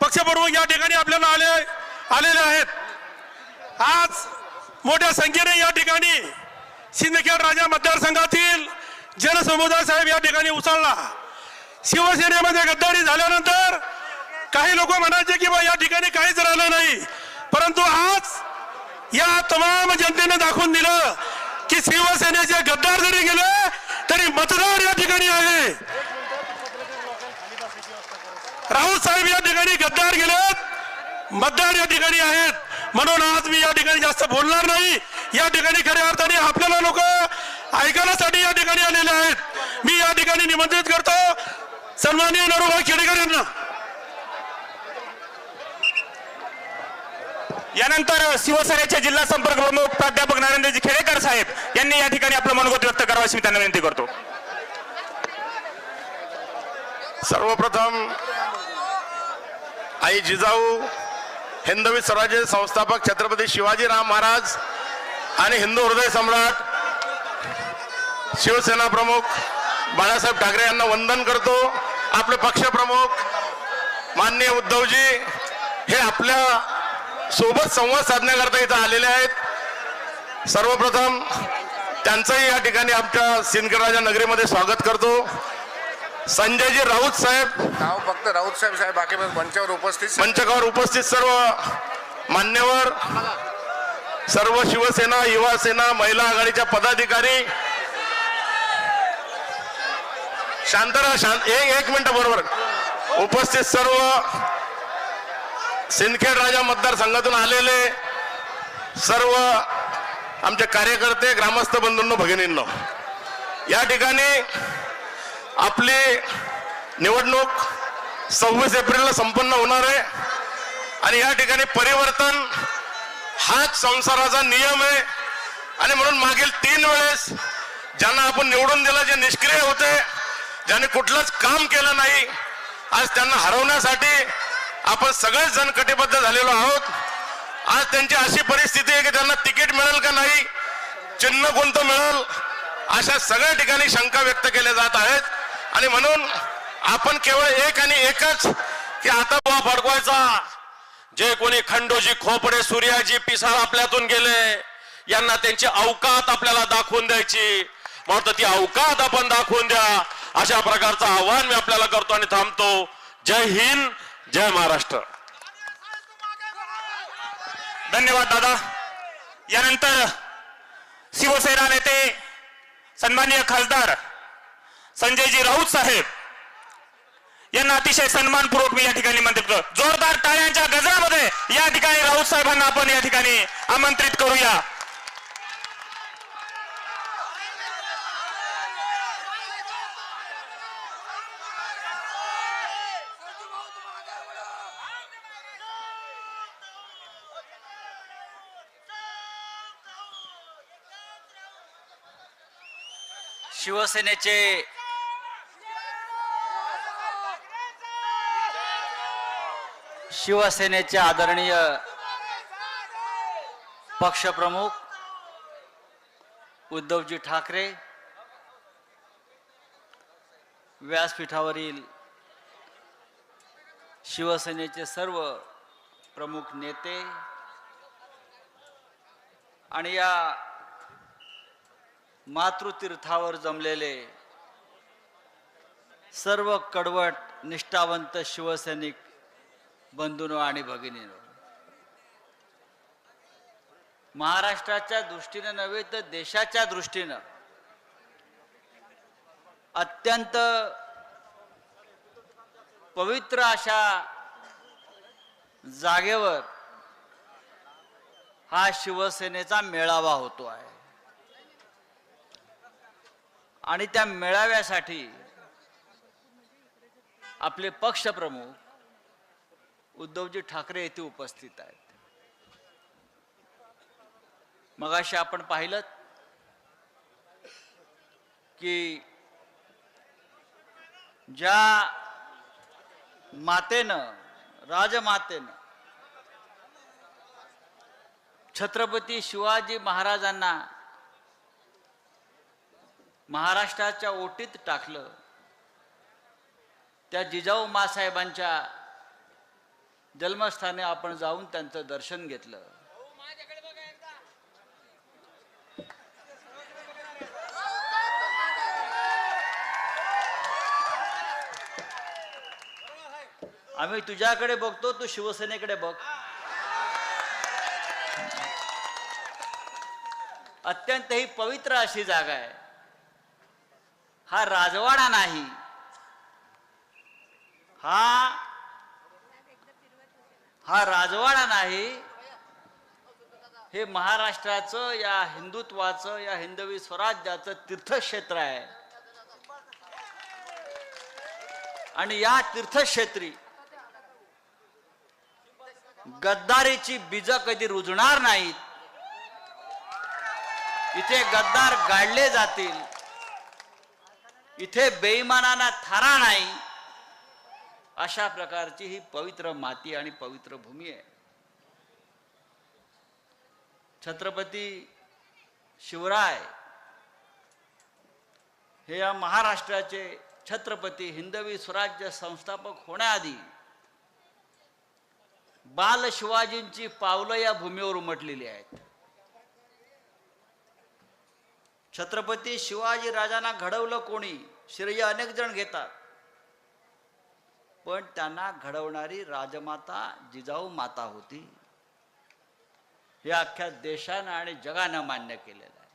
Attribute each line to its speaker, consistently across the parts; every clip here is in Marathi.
Speaker 1: पक्षप्रमुख या ठिकाणी आपल्याला आले आलेले आहेत. आज मोठ्या संख्येने या ठिकाणी सिंदखेड राजा मतदारसंघातील जनसमुदाय साहेब या ठिकाणी उचलला. शिवसेनेमध्ये गद्दारी झाल्यानंतर काही लोक म्हणायचे की बा या ठिकाणी काहीच राहिलं नाही. परंतु आज या तमाम जनतेने दाखवून दिलं की शिवसेनेचे गद्दार जरी गेले तरी मतदार या ठिकाणी आहे. राऊत साहेब या ठिकाणी गद्दार गेलेत मतदार या ठिकाणी आहेत. म्हणून आज मी या ठिकाणी जास्त बोलणार नाही. या ठिकाणी खऱ्या अर्थाने आपल्याला लोक ऐकण्यासाठी या ठिकाणी आलेले आहेत. मी या ठिकाणी निमंत्रित करतो. सन्माननीय नरोबा खेडेकर यांना.
Speaker 2: यानंतर शिवसेनेचे जिल्हा संपर्क प्रमुख प्राध्यापक नरेंद्रजी खेडेकर साहेब यांनी या ठिकाणी आपलं मनोगत व्यक्त करावं अशी मी त्यांना विनंती करतो.
Speaker 3: सर्वप्रथम आई जिजाऊ हिंदवी स्वराज्य संस्थापक छत्रपती शिवाजीराव महाराज आणि हिंदू हृदय सम्राट शिवसेना प्रमुख बाळासाहेब ठाकरे यांना वंदन करतो. आपले पक्षप्रमुख माननीय उद्धवजी हे आपल्या सोबत संवाद साधण्याकरता इथं आलेले आहेत. सर्वप्रथम त्यांचंही या ठिकाणी आमच्या सिंदखेडराजा नगरीमध्ये स्वागत करतो. संजयजी राऊत साहेब.
Speaker 4: नाव फक्त राऊत साहेब साहेब बाकी मंचावर उपस्थित
Speaker 3: मंचकावर उपस्थित सर्व मान्यवर सर्व शिवसेना युवा सेना महिला आघाडीच्या पदाधिकारी. शांतरा शांत एक एक मिनिट बरोबर. उपस्थित सर्व सिंदखेड राजा मतदारसंघातून आलेले सर्व आमचे कार्यकर्ते ग्रामस्थ बंधूंनो भगिनींनो या ठिकाणी आपली निवडणूक सव्वीस एप्रिलला संपन्न होणार आहे आणि या ठिकाणी परिवर्तन हाच संसाराचा नियम आहे. आणि म्हणून मागील तीन वेळेस ज्यांना आपण निवडून दिलं जे निष्क्रिय होते ज्यांनी कुठलंच काम केलं नाही आज त्यांना हरवण्यासाठी आपण सगळेच जण कटिबद्ध झालेलो आहोत. आज त्यांची अशी परिस्थिती आहे की त्यांना तिकीट मिळेल का नाही? चिन्ह कोणतं मिळेल? अशा सगळ्या ठिकाणी शंका व्यक्त केल्या जात आहेत. आणि म्हणून आपण केवळ एक आणि एकच की आता बुवा फडकवायचा. जे कोणी खंडोजी खोपडे सूर्याजी पिसाळ आपल्यातून गेले यांना त्यांची अवकात आपल्याला दाखवून द्यायची. म्हणून ती अवकात आपण दाखवून द्या. अशा प्रकारचं आव्हान मी आपल्याला करतो आणि थांबतो. जय हिंद. जय महाराष्ट्र.
Speaker 2: धन्यवाद दादा. यानंतर शिवसेना नेते सन्माननीय खासदार संजयजी राऊत साहेब यांना अतिशय सन्मानपूर्वक मी या ठिकाणी निमंत्रित जोरदार टाळ्यांच्या गजरामध्ये या ठिकाणी राऊत साहेबांना आपण या ठिकाणी आमंत्रित करूया.
Speaker 5: शिवसेनेचे शिवसेनेचे आदरणीय पक्षप्रमुख उद्धवजी ठाकरे व्यासपीठावरील शिवसेनेचे सर्व प्रमुख नेते आणि या मातृतीर्थावर जमलेले सर्व कडवट निष्ठावंत शिवसैनिक बंधूनो आणि भगिनीनो महाराष्ट्राच्या दृष्टीनं नव्हे तर देशाच्या दृष्टीनं अत्यंत पवित्र अशा जागेवर हा शिवसेनेचा मेळावा होतो आहे. आणि त्या मेळाव्यासाठी आपले पक्षप्रमुख उद्धवजी ठाकरे येथे उपस्थित आहेत. मगाशी आपण पाहिलं की ज्या मातेनं राजमातेनं छत्रपती शिवाजी महाराजांना महाराष्ट्राच्या ओटीत टाकलं. त्या जिजाऊ मासाहेबांच्या जन्मस्थानी आपण जाऊन त्यांचं दर्शन घेतलं. आम्ही तुझ्याकडे बघतो तू शिवसेनेकडे बघ. अत्यंत ही पवित्र अशी जागा आहे. हा राजवाडा नाही. हा हा राजवाडा नाही. हे महाराष्ट्राचं या हिंदुत्वाचं या हिंदवी स्वराज्याचं तीर्थक्षेत्र आहे. आणि या तीर्थक्षेत्री गद्दारीची बीज कधी रुजणार नाहीत. इथे गद्दार गाडले जातील. इथे बेईमानांना थारा नाही. अशा प्रकारची ही पवित्र माती आणि पवित्र भूमी आहे. छत्रपती शिवराय हे या महाराष्ट्राचे छत्रपती हिंदवी स्वराज्य संस्थापक होण्याआधी बाल शिवाजींची पावलं या भूमीवर उमटलेली आहेत. छत्रपती शिवाजी राजांना घडवलं कोणी? श्रेय अनेक जण घेतात. पण त्यांना घडवणारी राजमाता जिजाऊ माता होती. हे अख्ख्या देशानं आणि जगानं मान्य केलेलं आहे.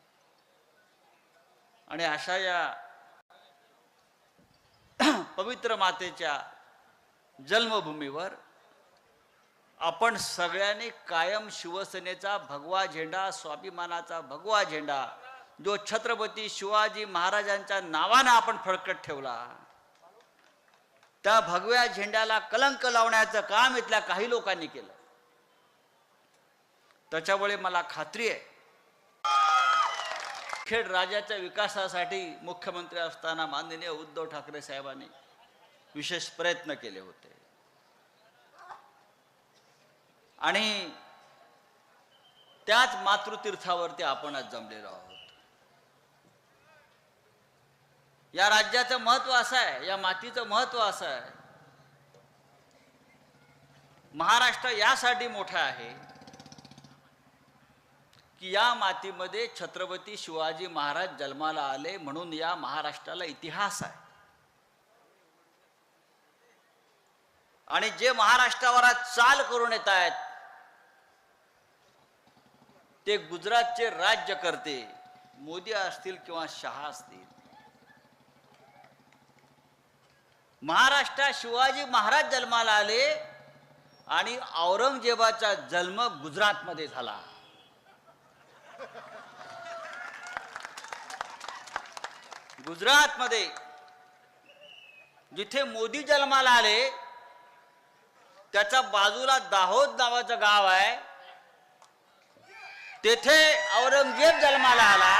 Speaker 5: आणि अशा या पवित्र मातेच्या जन्मभूमीवर आपण सगळ्यांनी कायम शिवसेनेचा भगवा झेंडा स्वाभिमानाचा भगवा झेंडा जो छत्रपती शिवाजी महाराजांच्या नावानं आपण फडकत ठेवला त्या भगव्या झेंड्याला कलंक लावण्याचं काम इथल्या काही लोकांनी केलं. त्याच्यामुळे मला खात्री आहे खेड राज्याच्या विकासासाठी मुख्यमंत्री असताना माननीय उद्धव ठाकरे साहेबांनी विशेष प्रयत्न केले होते. आणि त्याच मातृतीर्थावरती आपण आज जमलेलो आहोत. या राज्याचं महत्त्व असं आहे या मातीचं महत्त्व असं आहे. महाराष्ट्र यासाठी मोठा आहे की या मातीमध्ये छत्रपती शिवाजी महाराज जन्माला आले म्हणून या महाराष्ट्राला इतिहास आहे. आणि जे महाराष्ट्रावर आज चाल करून येत आहेत ते गुजरातचे राज्यकर्ते मोदी असतील किंवा शहा असतील महाराष्ट्रात शिवाजी महाराज जन्माला आले आणि औरंगजेबाचा जन्म गुजरातमध्ये झाला. गुजरातमध्ये जिथे मोदी जन्माला आले त्याच्या बाजूला दाहोद नावाचं गाव आहे. तेथे औरंगजेब जन्माला आला.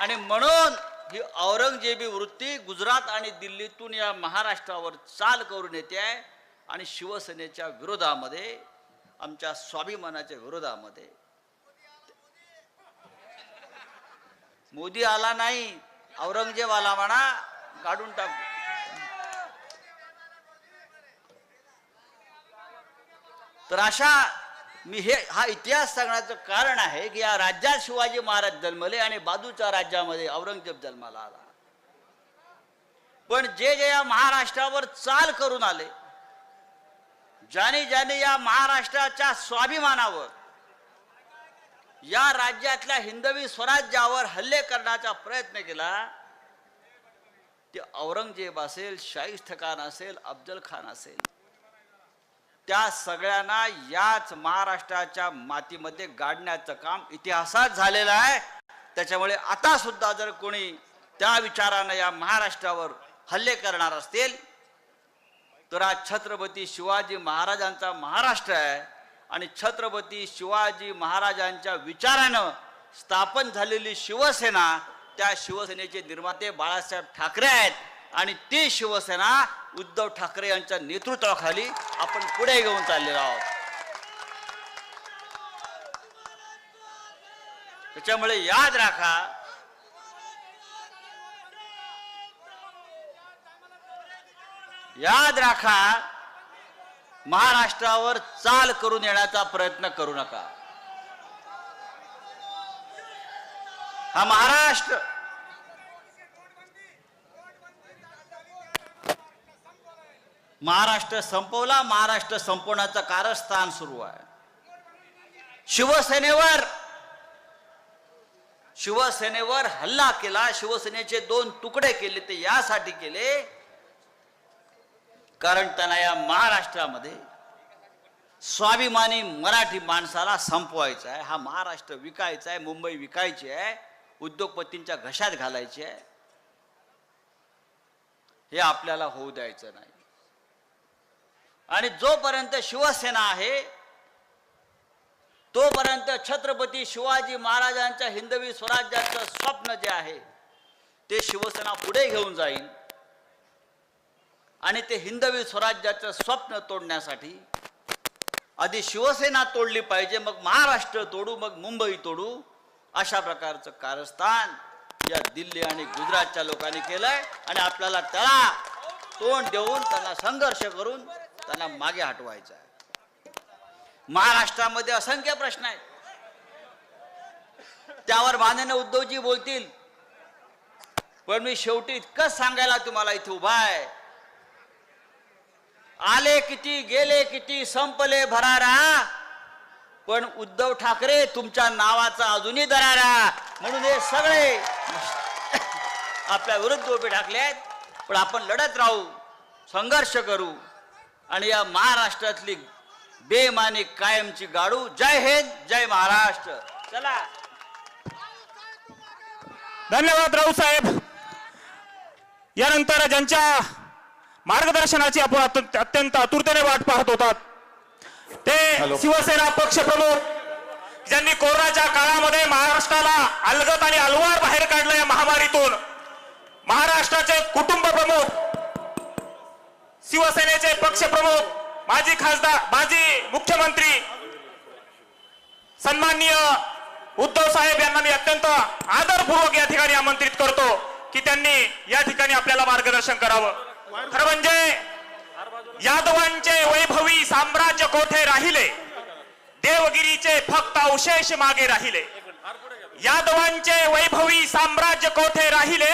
Speaker 5: आणि म्हणून ही औरंगजेबी वृत्ती गुजरात आणि दिल्लीतून या महाराष्ट्रावर चाल करून येते आहे आणि शिवसेनेच्या विरोधामध्ये आमच्या स्वाभिमानाच्या विरोधामध्ये. मोदी आला नाही औरंगजेब आला म्हणा काढून टाक. तर अशा मी हे हा इतिहास सांगण्याचं कारण आहे की या राज्यात शिवाजी महाराज जन्मले आणि बाजूच्या राज्यामध्ये औरंगजेब जन्माला आला. पण जे जे या महाराष्ट्रावर चाल करून आले ज्याने ज्याने या महाराष्ट्राच्या स्वाभिमानावर या राज्यातल्या हिंदवी स्वराज्यावर हल्ले करण्याचा प्रयत्न केला ते औरंगजेब असेल शाहिस्त खान असेल अफजल खान असेल त्या सगळ्यांना याच महाराष्ट्राच्या मातीमध्ये गाडण्याचं काम इतिहासात झालेलं आहे. त्याच्यामुळे आता सुद्धा जर कोणी त्या विचारानं या महाराष्ट्रावर हल्ले करणार असतील तर आज छत्रपती शिवाजी महाराजांचा महाराष्ट्र आहे आणि छत्रपती शिवाजी महाराजांच्या विचारानं स्थापन झालेली शिवसेना त्या शिवसेनेचे निर्माते बाळासाहेब ठाकरे आहेत आणि ती शिवसेना उद्धव ठाकरे यांच्या नेतृत्वाखाली आपण पुढे घेऊन चाललेलो आहोत. त्याच्यामुळे याद राखा याद राखा महाराष्ट्रावर चाल करून येण्याचा प्रयत्न करू नका. हा महाराष्ट्र महाराष्ट्र संपवला महाराष्ट्र संपवण्याचं कारस्थान सुरू आहे. शिवसेनेवर शिवसेनेवर हल्ला केला शिवसेनेचे दोन तुकडे केले ते यासाठी केले. कारण त्यांना या महाराष्ट्रामध्ये स्वाभिमानी मराठी माणसाला संपवायचा आहे. हा महाराष्ट्र विकायचा आहे मुंबई विकायची आहे उद्योगपतींच्या घशात घालायची आहे. हे आपल्याला होऊ द्यायचं नाही. आणि जोपर्यंत शिवसेना आहे तोपर्यंत छत्रपती शिवाजी महाराजांच्या हिंदवी स्वराज्याचं स्वप्न जे आहे ते शिवसेना पुढे घेऊन जाईल. आणि ते हिंदवी स्वराज्याचं स्वप्न तोडण्यासाठी आधी शिवसेना तोडली पाहिजे मग महाराष्ट्र तोडू मग मुंबई तोडू अशा प्रकारचं कारस्थान या दिल्ली आणि गुजरातच्या लोकांनी केलंय. आणि आपल्याला त्याला तोंड देऊन त्यांना संघर्ष करून त्यांना मागे हटवायचं आहे. महाराष्ट्रामध्ये असंख्य प्रश्न आहेत. त्यावर माननीय उद्धवजी बोलतील. पण मी शेवटी इतकंच सांगायला तुम्हाला इथे उभा आहे. आले किती गेले किती संपले भरारा. पण उद्धव ठाकरे तुमच्या नावाचा अजूनही दरारा. म्हणून हे सगळे आपल्या विरुद्ध उभे ठाकले आहेत. पण आपण लढत राहू संघर्ष करू. आणि या महाराष्ट्रातली बेमानी कायमची गाडू. जय हिंद जय महाराष्ट्र. चला.
Speaker 2: धन्यवाद राऊत साहेब. यानंतर ज्यांच्या मार्गदर्शनाची आपण अत्य- अत्यंत आतुरतेने वाट पाहत होतात ते शिवसेना पक्षप्रमुख ज्यांनी कोरोनाच्या काळामध्ये महाराष्ट्राला अलगत आणि अलवार बाहेर काढलं या महामारीतून महाराष्ट्राचे कुटुंब प्रमुख शिवसेनेचे पक्षप्रमुख माजी खासदार माजी मुख्यमंत्री सन्माननीय उद्धव साहेब यांना मी अत्यंत आदरपूर्वक या ठिकाणी आमंत्रित करतो की त्यांनी या ठिकाणी आपल्याला मार्गदर्शन करावं. खरं म्हणजे यादवांचे वैभवी साम्राज्य कोठे राहिले? देवगिरीचे फक्त अवशेष मागे राहिले. यादवांचे वैभवी साम्राज्य कोठे राहिले?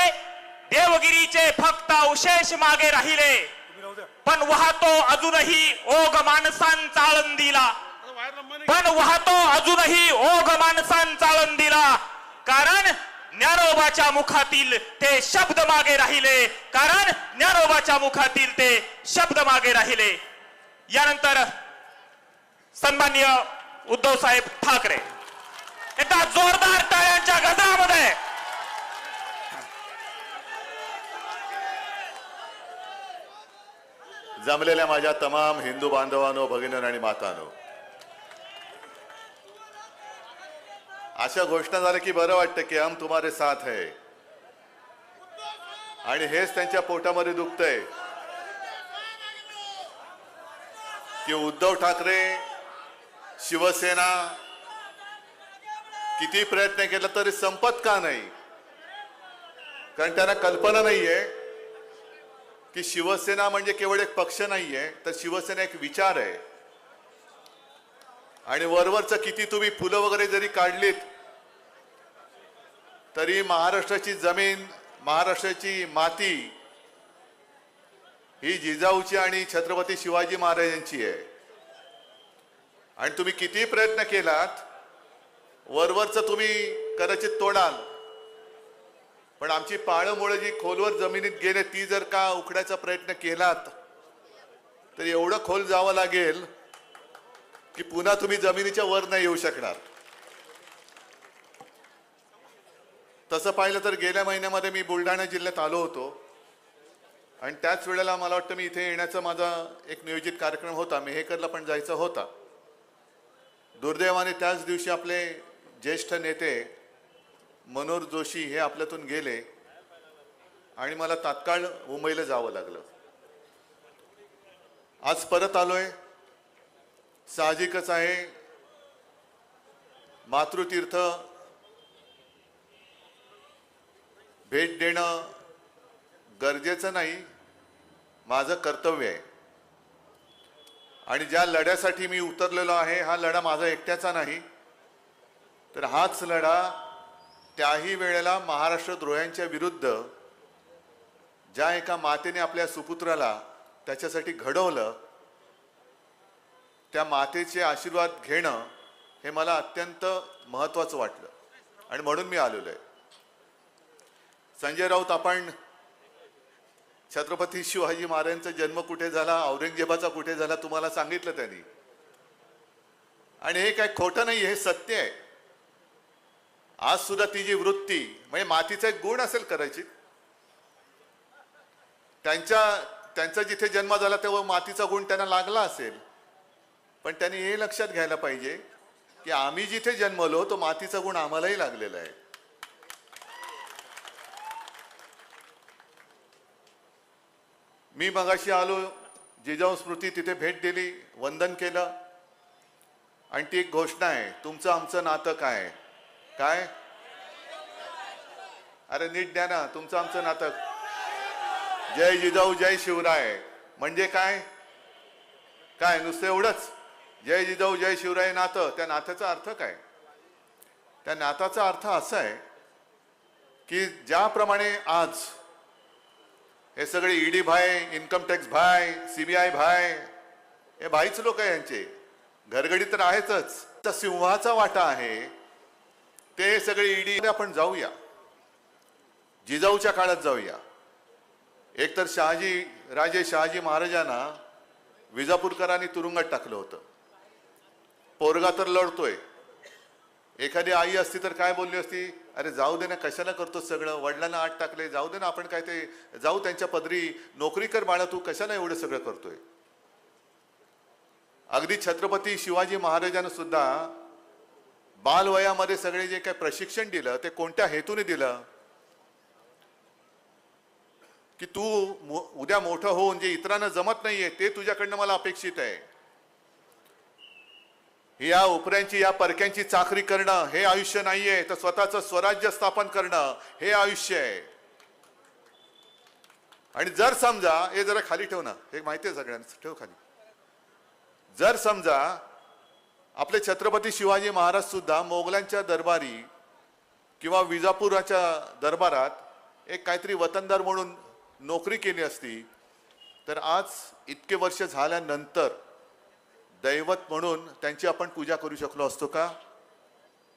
Speaker 2: देवगिरीचे फक्त अवशेष मागे राहिले. पण वाहतो अजूनही ओघ माणसान चाळण दिला पण वाहतो अजूनही ओघ माणसान चाळण दिला कारण ज्ञानोबाच्या मुखातील ते शब्द मागे राहिले. कारण ज्ञानोबाच्या मुखातील ते शब्द मागे राहिले. यानंतर सन्मान्य उद्धव साहेब ठाकरे. एकदा जोरदार टाळ्यांच्या गजरामध्ये
Speaker 6: जमलेल्या माझ्या तमाम हिंदू बांधवांनो भगिनींनो आणि मातानो. अशा घोषणा झाल्या की बरं वाटतं की हम तुम्हारे साथ है. आणि हेच त्यांच्या पोटामध्ये दुखतंय. की उद्धव ठाकरे शिवसेना किती प्रयत्न केला तरी संपत का नाही? कारण त्यांना कल्पना नाहीये. की शिवसेना म्हणजे केवळ एक पक्ष नाहीये तर शिवसेना एक विचार आहे. आणि वरवरचं किती तुम्ही फुलं वगैरे जरी काढलीत तरी महाराष्ट्राची जमीन महाराष्ट्राची माती ही जिजाऊची आणि छत्रपती शिवाजी महाराजांची आहे. आणि तुम्ही किती प्रयत्न केलात वरवरचं तुम्ही कदाचित तोडाल पण आमची पाळमुळं जी खोलवर जमिनीत गेले ती जर का उकडायचा प्रयत्न केलात तर एवढं खोल जावं लागेल की पुन्हा तुम्ही जमिनीच्या वर नाही येऊ शकणार. तसं पाहिलं तर गेल्या महिन्यामध्ये मी बुलढाणा जिल्ह्यात आलो होतो. आणि त्याच वेळेला मला वाटतं मी इथे येण्याचा माझा एक नियोजित कार्यक्रम होता मेहेकरला पण जायचा होता. दुर्दैवाने त्याच दिवशी आपले ज्येष्ठ नेते मनोहर जोशी हे आपल्यातून गेले आणि मला तात्काळ मुंबईला जावं लागलं. आज परत आलोय. साहजिकच आहे. मातृतीर्थ. भेट देणं गरजेचं नाही. माझं कर्तव्य आहे. आणि ज्या लढ्यासाठी मी उतरलेलो आहे हा लढा माझा एकट्याचा नाही. तर हाच लढा त्याही वेळेला महाराष्ट्र द्रोह्यांच्या विरुद्ध ज्या एका मातेने आपल्या सुपुत्राला त्याच्यासाठी घडवलं त्या मातेचे आशीर्वाद घेणं हे मला अत्यंत महत्त्वाचं वाटलं. आणि म्हणून मी आलेलो आहे. संजय राऊत आपण छत्रपती शिवाजी महाराजांचा जन्म कुठे झाला औरंगजेबाचा कुठे झाला तुम्हाला सांगितलं त्यांनी. आणि हे काय खोटं नाही हे सत्य आहे. आज सुद्धा ती जी वृत्ती म्हणजे मातीचा एक गुण असेल करायची त्यांच्या त्यांचा जिथे जन्म झाला तेव्हा मातीचा गुण त्यांना लागला असेल. पण त्यांनी हे लक्षात घ्यायला पाहिजे की आम्ही जिथे जन्मलो तो मातीचा गुण आम्हालाही लागलेला आहे. मी मगाशी आलो जिजाऊ स्मृती तिथे भेट दिली वंदन केलं. आणि ती एक घोषणा आहे तुमचं आमचं नातं काय आहे? काय? अरे नीट द्या ना तुमचं आमचं नातं जय जिजाऊ जय शिवराय. म्हणजे काय? काय नुसतं एवढंच? जय जिजाऊ जय शिवराय नातं. त्या नात्याचा अर्थ काय? त्या नाताचा अर्थ असा आहे की ज्याप्रमाणे आज हे सगळे ईडी भाय इन्कम टॅक्स भाय सीबीआय भाय हे भाईच लोक आहे यांचे. घरगडी तर आहेतच. सिंहाचा वाटा आहे ते सगळे ईडी आपण जाऊया. जिजाऊच्या काळात जाऊया. एक तर शहाजी राजे शहाजी महाराजांना विजापूरकरांनी तुरुंगात टाकलं होतं. पोरगा तर लढतोय. एखादी आई असती तर काय बोलली असती? अरे जाऊ दे ना कशाला करतो सगळं? वडिलांना आठ टाकले जाऊ दे ना आपण काय ते जाऊ त्यांच्या पदरी. नोकरी कर बाळा तू कशाला एवढं सगळं करतोय? अगदी छत्रपती शिवाजी महाराजांना सुद्धा बालवयामध्ये सगळे जे काही प्रशिक्षण दिलं ते कोणत्या हेतूने दिलं? की तू उद्या मोठं होऊन जे इतरांना जमत नाहीये ते तुझ्याकडनं मला अपेक्षित आहे. या उपऱ्यांची या परक्यांची चाकरी करणं हे आयुष्य नाहीये तर स्वतःचं स्वराज्य स्थापन करणं हे आयुष्य आहे. आणि जर समजा हे जरा खाली ठेव ना हे माहिती आहे सगळ्यांना ठेव खाली. जर समजा आपले छत्रपती शिवाजी महाराज सुद्धा मोगलांच्या दरबारी किंवा विजापुराच्या दरबारात एक काहीतरी वतनदार म्हणून नोकरी केली असती तर आज इतके वर्ष झाल्यानंतर दैवत म्हणून त्यांची आपण पूजा करू शकलो असतो का?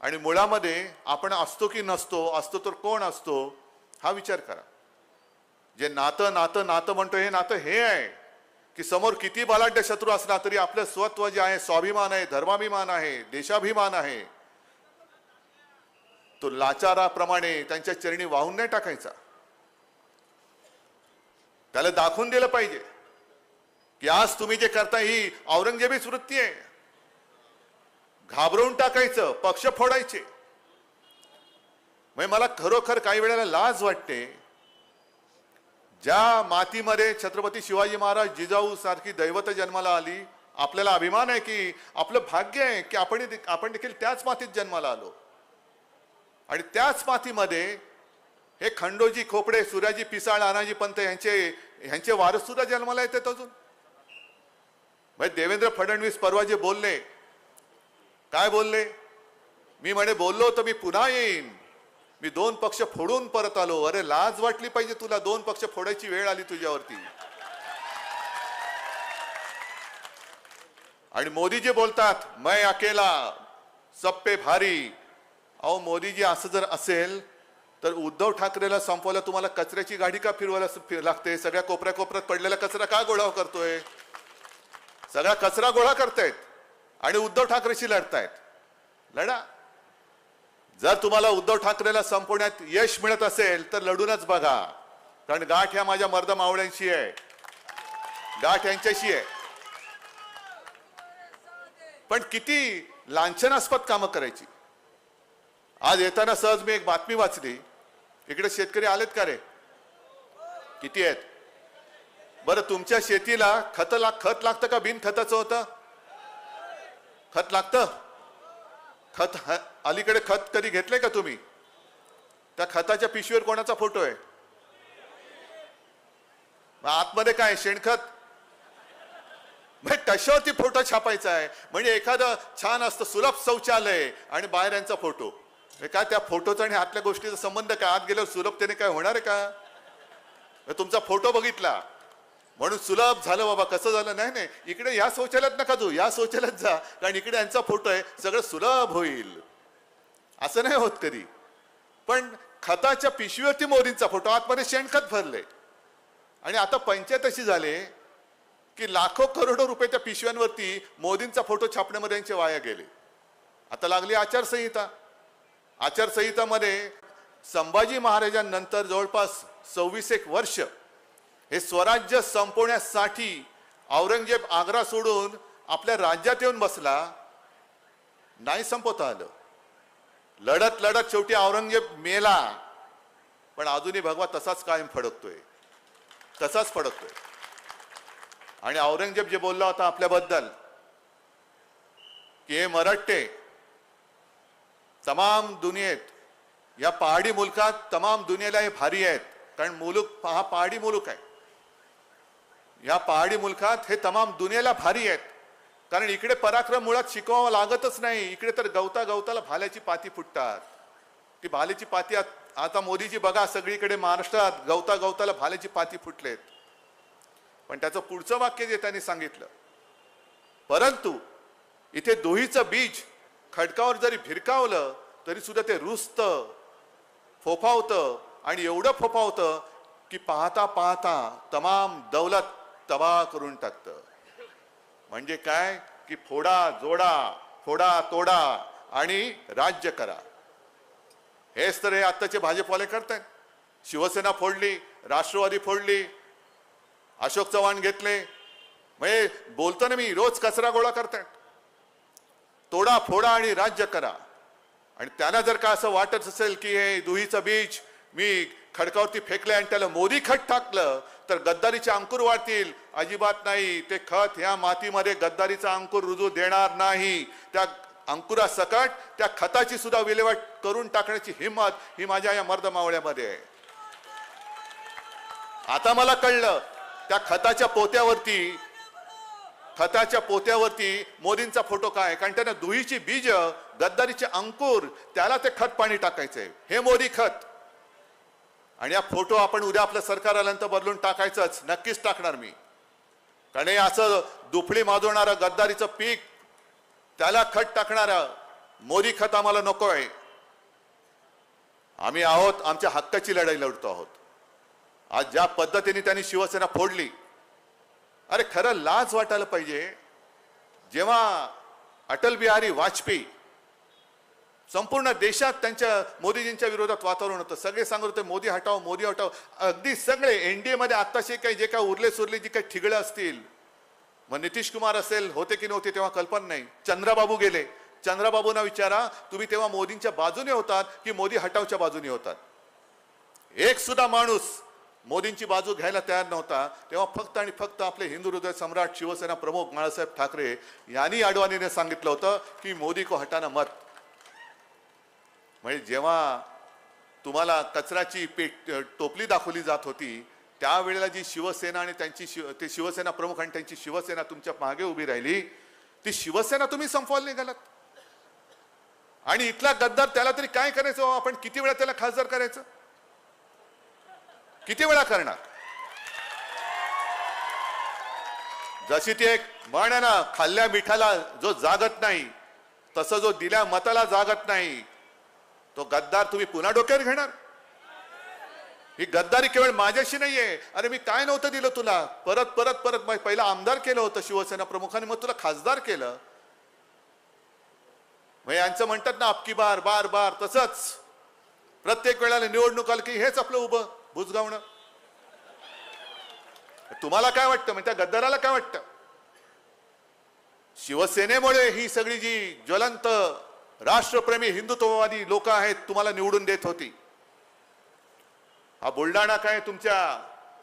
Speaker 6: आणि मुळामध्ये आपण असतो की नसतो असतो तर कोण असतो हा विचार करा. जे नातं नातं नातं म्हणतो हे नातं हे आहे. की समोर किती बलाढ्य शत्रू असला तरी आपलं स्वत्व जे आहे स्वाभिमान आहे धर्माभिमान आहे देशाभिमान आहे तो लाचाराप्रमाणे त्यांच्या चरणी वाहून नाही टाकायचा. त्याला दाखवून दिलं पाहिजे की आज तुम्ही जे करता ही औरंगजेबीच वृत्ती आहे. घाबरवून टाकायचं पक्ष फोडायचे. म्हणजे मला खरोखर काही वेळेला लाज वाटते ज्या मातीमध्ये छत्रपती शिवाजी महाराज जिजाऊ सारखी दैवत जन्माला आली आपल्याला अभिमान आहे की आपलं भाग्य आहे की आपण आपण देखील त्याच मातीत जन्माला आलो. आणि त्याच मातीमध्ये हे खंडोजी खोपडे सूर्याजी पिसाळ अनाजी पंत यांचे यांचे वारस सुद्धा जन्माला येतात अजून. म्हणजे देवेंद्र फडणवीस परवा जे बोलले. काय बोलले? मी म्हणे बोललो तर मी पुन्हा येईन. मी दोन पक्ष फोडून परत आलो. अरे लाज वाटली पाहिजे तुला. दोन पक्ष फोडायची वेळ आली तुझ्यावरती. आणि मोदीजी बोलतात मै अकेला सप्पे भारी. अहो मोदीजी असं जर असेल तर उद्धव ठाकरेला संपवायला तुम्हाला कचऱ्याची गाडी का फिरवायला लागते? सगळ्या कोपऱ्या कोपऱ्यात पडलेला कचरा का गोळा करतोय? सगळा कचरा गोळा करतायत. आणि उद्धव ठाकरेशी लढतायत. लढा. जर तुम्हाला उद्धव ठाकरेला संपवण्यात यश मिळत असेल तर लढूनच बघा. कारण गाठ ह्या माझ्या मर्द मावळ्यांशी आहे. गाठ यांच्याशी आहे. पण किती लांछनास्पद कामं करायची. आज येताना सहज मी एक बातमी वाचली. इकडे शेतकरी आलेत का रे? किती आहेत? बरं तुमच्या शेतीला खत लाग खत लागतं का? बिन खताचं होतं? खत लागतं? खत ह- अलीकडे खत कधी घेतलंय का तुम्ही? त्या खताच्या पिशवीवर कोणाचा फोटो आहे? मग आतमध्ये काय शेणखत? म्हणजे कशावरती फोटो छापायचा आहे? म्हणजे एखादं छान असतं सुलभ शौचालय आणि बाहेर यांचा फोटो काय त्या फोटोचा आणि आतल्या गोष्टीचा संबंध काय? आत गेल्यावर सुलभतेने काय होणार आहे का? मग तुमचा फोटो बघितला. म्हणून सुलभ झालं बाबा कसं झालं? नाही नाही. इकडे या शौचालयात नका जाऊ या शौचालयात जा. कारण इकडे यांचा फोटो आहे सगळं सुलभ होईल. असं नाही होत कधी. पण खताच्या पिशवीवरती मोदींचा फोटो आतमध्ये शेणखत भरले. आणि आता पंचायत अशी झाले की लाखो करोडो रुपये त्या पिशव्यांवरती मोदींचा फोटो छापण्यामध्ये यांचे वाया गेले. आता लागली आचारसंहिता. आचारसंहितामध्ये संभाजी महाराजांनंतर जवळपास सव्वीस एक वर्ष हे स्वराज्य संपवण्यासाठी औरंगजेब आग्रा सोडून आपल्या राज्यात येऊन बसला नाही संपवता आलं. लढत लढत शेवटी औरंगजेब मेला. पण अजूनही भगवा तसाच कायम फडकतोय. तसाच फडकतोय. आणि औरंगजेब जे बोलला होता आपल्याबद्दल की हे मराठे तमाम दुनियेत या पहाडी मुलकात तमाम दुनियेला हे भारी आहेत कारण मुलूक हा पहाडी मुलूक आहे. ह्या पहाडी मुलखात हे तमाम दुनियेला भारी आहेत. कारण इकडे पराक्रम मुळात शिकवावं लागतच नाही. इकडे तर गवता गवताला भाल्याची पाती फुटतात. ती भाल्याची पाती आता मोदीजी बघा सगळीकडे महाराष्ट्रात गवता गवताला भाल्याची पाती फुटलेत. पण त्याचं पुढचं वाक्य जे त्यांनी सांगितलं परंतु इथे दोहीचं बीज खडकावर जरी भिरकावलं तरी सुद्धा ते रुजतं फोफावतं आणि एवढं फोफावतं की पाहता पाहता तमाम दौलत तबाह करून टाकतं. म्हणजे काय? की फोडा जोडा फोडा तोडा आणि राज्य करा. हेच तर हे आत्ताचे भाजपवाले करतायत. शिवसेना फोडली राष्ट्रवादी फोडली अशोक चव्हाण घेतले. म्हणजे बोलतो ना मी रोज कचरा गोळा करतायत. तोडा फोडा आणि राज्य करा. आणि त्यांना जर का असं वाटत असेल की हे दुहीचं बीज मी खडकावरती फेकले आणि त्याला मोदी खट टाकलं तर गद्दारीचे अंकुर वाढतील. अजिबात नाही. ते खत ह्या मातीमध्ये गद्दारीचा अंकुर रुजू देणार नाही. त्या अंकुरा सकट त्या खताची सुद्धा विल्हेवाट करून टाकण्याची हिंमत ही माझ्या या मर्द मावळ्यामध्ये आहे. आता मला कळलं त्या खताच्या पोत्यावरती खताच्या पोत्यावरती मोदींचा फोटो काय? कारण त्यांना दुहीची बीज गद्दारीचे अंकुर त्याला ते खत पाणी टाकायचंय. हे मोदी खत. आणि या फोटो आपण उद्या आपलं सरकार आल्यानंतर बदलून टाकायचंच. नक्कीच टाकणार मी. कारण हे असं दुफळी माजवणारं गद्दारीचं पीक त्याला खत टाकणारं मोदी खत आम्हाला नको आहे. आम्ही आहोत आमच्या हक्काची लढाई लढतो आहोत. आज ज्या पद्धतीने त्यांनी शिवसेना फोडली अरे खरं लाज वाटायला पाहिजे. जेव्हा अटल बिहारी वाजपेयी संपूर्ण देशात त्यांच्या मोदीजींच्या विरोधात वातावरण होतं. सगळे सांगत होते मोदी हटाव मोदी हटाव अगदी सगळे एन डी एमध्ये आत्ताशे काही जे काही उरले सुरले जी काही ठिगळं असतील. मग नितीश कुमार असेल होते की नव्हते तेव्हा कल्पना नाही. चंद्राबाबू गेले. चंद्राबाबूंना विचारा तुम्ही तेव्हा मोदींच्या बाजूने होतात की मोदी हटावच्या बाजूने होतात? एक सुद्धा माणूस मोदींची बाजू घ्यायला तयार नव्हता. तेव्हा फक्त आणि फक्त आपले हिंदू हृदय सम्राट शिवसेना प्रमुख बाळासाहेब ठाकरे यांनी अडवाणीने सांगितलं होतं की मोदी को हटाना मत. म्हणजे जेव्हा तुम्हाला कचऱ्याची पेट टोपली दाखवली जात होती त्यावेळेला जी शिवसेना आणि त्यांची शिव ते शिवसेना प्रमुख आणि त्यांची शिवसेना तुमच्या मागे उभी राहिली ती शिवसेना तुम्ही संपवायला निघालात. आणि इथला गद्दार त्याला तरी काय करायचं? आपण किती वेळा त्याला खासदार करायचं? किती वेळा करणार? जशी ती एक म्हण ना खाल्ल्या मिठाला जो जागत नाही तसं जो दिल्या मताला जागत नाही तो गद्दार तुम्ही पुन्हा डोक्यावर घेणार. ही गद्दारी केवळ माझ्याशी नाहीये. अरे मी काय नव्हतं दिलं तुला? परत परत परत मग पहिला आमदार केलं होतं शिवसेना प्रमुखाने मग तुला खासदार केलं. मग यांचं म्हणतात ना आपकी बार बार बार तसंच. प्रत्येक वेळेला निवडणूक आली की हेच आपलं उभं भुजगावणं तुम्हाला काय वाटतं? म्हणजे त्या गद्दाराला काय वाटतं? शिवसेनेमुळे ही सगळी जी ज्वलंत राष्ट्रप्रेमी हिंदुत्ववादी लोक आहेत तुम्हाला निवडून देत होती. हा बुलडाणा काय तुमच्या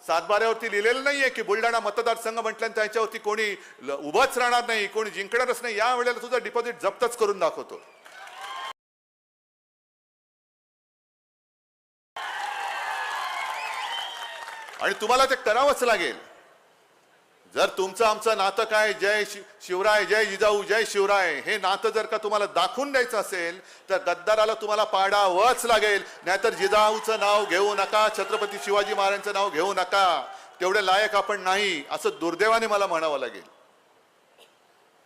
Speaker 6: सातबाऱ्यावरती लिहिलेलं नाहीये की बुलढाणा मतदारसंघ म्हटल्यानंतर त्याच्यावरती कोणी उभाच राहणार नाही कोणी जिंकणारच नाही या वेळेला सुद्धा डिपॉझिट जप्तच करून दाखवतो. आणि तुम्हाला ते करावंच लागेल. जर तुमचं आमचं नातं काय जय शि- शिवराय जय जिजाऊ जय शिवराय हे नातं जर का तुम्हाला दाखवून द्यायचं असेल तर गद्दाराला तुम्हाला पाडावंच लागेल. नाहीतर जिजाऊचं नाव घेऊ नका छत्रपती शिवाजी महाराजांचं नाव घेऊ नका. तेवढे लायक आपण नाही असं दुर्दैवाने मला म्हणावं लागेल.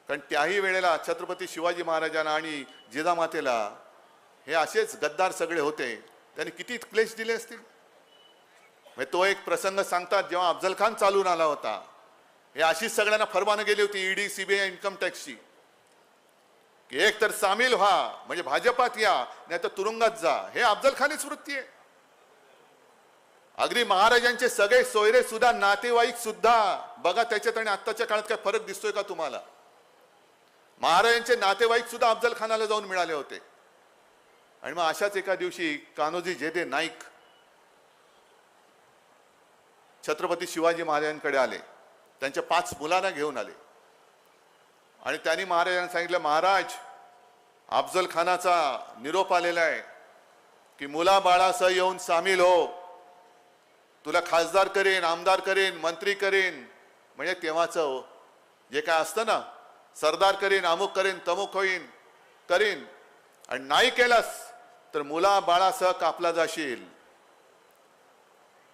Speaker 6: कारण त्याही वेळेला छत्रपती शिवाजी महाराजांना आणि जिजामातेला हे असेच गद्दार सगळे होते. त्यांनी किती क्लेश दिले असतील? म्हणजे तो एक प्रसंग सांगतात जेव्हा अफजल खान चालून आला होता. हे अशीच सगळ्यांना फरमानं गेली होती ईडी सीबीआय इन्कम टॅक्सची की एक तर सामील व्हा म्हणजे भाजपात या नाही तर तुरुंगात जा. हे अफजल खानीच वृत्ती आहे. अगदी महाराजांचे सगळे सोयरे सुद्धा नातेवाईक सुद्धा बघा त्याच्यात आणि आत्ताच्या काळात काय फरक दिसतोय का तुम्हाला? महाराजांचे नातेवाईक सुद्धा अफजल खानाला जाऊन मिळाले होते. आणि मग अशाच एका दिवशी कान्होजी जेदे नाईक छत्रपती शिवाजी महाराजांकडे आले. त्यांच्या पाच मुलांना घेऊन आले. आणि त्यांनी महाराजांना सांगितलं महाराज अफजल खानाचा निरोप आलेला आहे की मुला बाळासह येऊन सामील हो. तुला खासदार करेन आमदार करेन मंत्री करेन. म्हणजे तेव्हाचं हो. जे काय असतं ना सरदार करीन अमुक करीन तमुक होईन करीन. आणि नाही केलास तर मुला बाळासह कापला जाशील.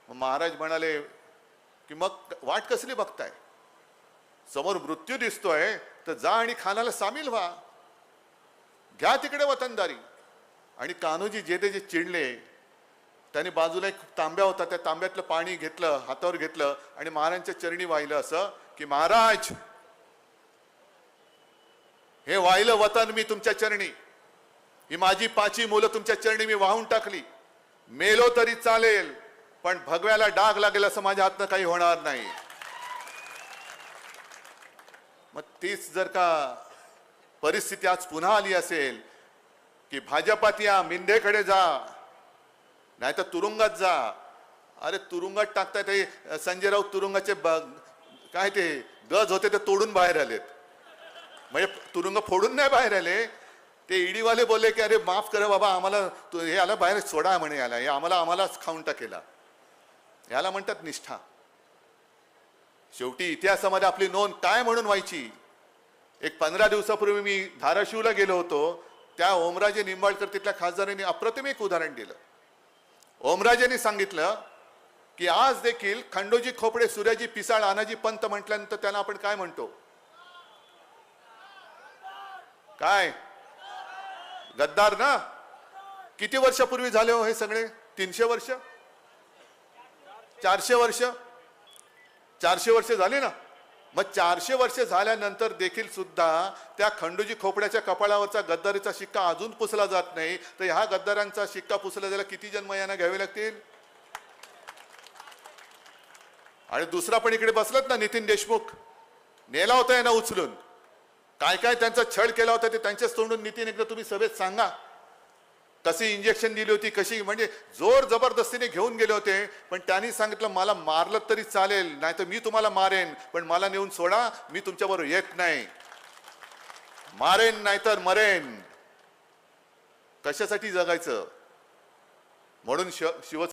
Speaker 6: मग महाराज म्हणाले की मग वाट कसली बघताय? समोर मृत्यू दिसतोय तर जा आणि खानाला सामील व्हा. घ्या तिकडे वतनदारी. आणि कान्होजी जे ते जे चिडले त्याने बाजूला एक तांब्या होता त्या तांब्यातलं पाणी घेतलं हातावर घेतलं आणि महाराजांच्या चरणी वाहिलं असं की महाराज हे वाहिलं वतन मी तुमच्या चरणी. ही माझी पाची मुलं तुमच्या चरणी मी वाहून टाकली. मेलो तरी चालेल. पण भगव्याला डाग लागेल असं माझ्या हातनं काही होणार नाही. मग तीच जर का परिस्थिती आज पुन्हा आली असेल की भाजपात या मिंदेकडे जा नाही तर तुरुंगात जा. अरे तुरुंगात टाकताय ते संजय राऊत तुरुंगाचे काय ते गज होते ते तोडून बाहेर आलेत. म्हणजे तुरुंग फोडून नाही बाहेर आले. ते ईडीवाले बोलले की अरे माफ करा बाबा आम्हाला हे आला बाहेर सोडा म्हणे आला हे आम्हाला आम्हालाच खाऊन टाकेला. याला म्हणतात निष्ठा. शेवटी इतिहासामध्ये आपली नोंद काय म्हणून व्हायची? एक पंधरा दिवसापूर्वी मी धाराशिवला गेलो होतो. त्या ओमराजे निंबाळकर तिथल्या खासदारांनी अप्रतिम एक उदाहरण दिलं. ओमराजेंनी सांगितलं की आज देखील खंडोजी खोपडे सूर्याजी पिसाळ आनाजी पंत म्हटल्यानंतर त्यांना आपण काय म्हणतो? काय? गद्दार ना? किती वर्षापूर्वी झाले हो हे सगळे? तीनशे वर्ष? चारशे वर्ष. चारशे वर्ष झाली ना? मग चारशे वर्ष झाल्यानंतर देखील सुद्धा त्या खंडूजी खोपड्याच्या कपाळावरचा गद्दारीचा शिक्का अजून पुसला जात नाही. तर ह्या गद्दारांचा शिक्का पुसला जायला किती जन्म यांना घ्यावे लागतील? आणि दुसरा पण इकडे बसलात ना नितीन देशमुख? नेला होता यांना उचलून. काय काय त्यांचा छळ केला होता ते त्यांच्याच तोंडून नितीन एकदा तुम्ही सभेत सांगा. कशी इंजेक्शन दिली होती कशी? म्हणजे जोर जबरदस्तीने घेऊन गेले होते पण त्यांनी सांगितलं मला मारलं तरी चालेल नाही तर मी तुम्हाला मारेन पण मला नेऊन सोडा मी तुमच्याबरोबर येत नाही. मारेन नाहीतर मरेन. कशासाठी जगायचं? म्हणून शिव शिव